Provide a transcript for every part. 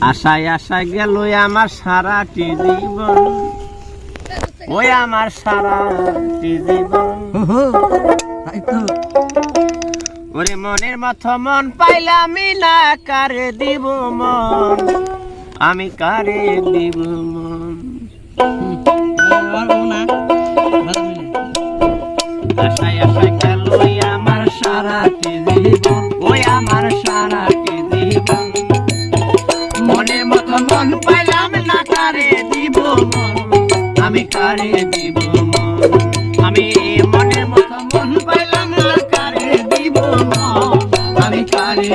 আশায় আশায় গেল আমার সারাটি জীবন। ওই আমার সারাটি জীবন। ওরে মনের মতো মন পাইলামই না কারে দিব মন? আমি কারে দিব মন? মিলে আশায় আশায় গেল আমার সারাটি মন পাইলাম না, কারে দিব মন? আমি কারে দিব মন? আমি মনের মতো মন পাইলাম না, কারে দিব মন? আমি কারে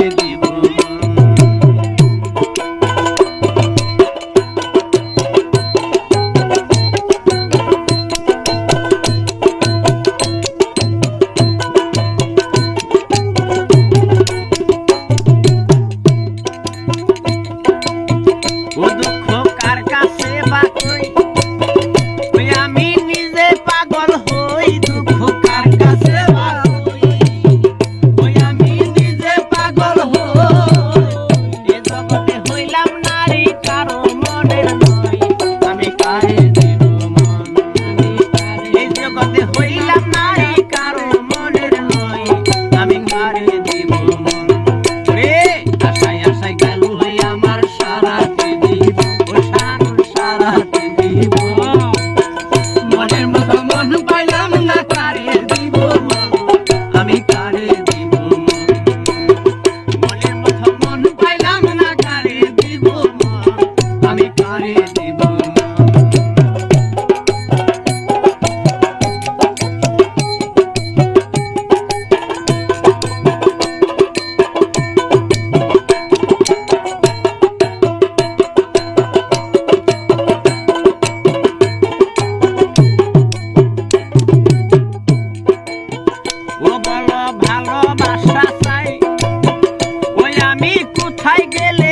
que le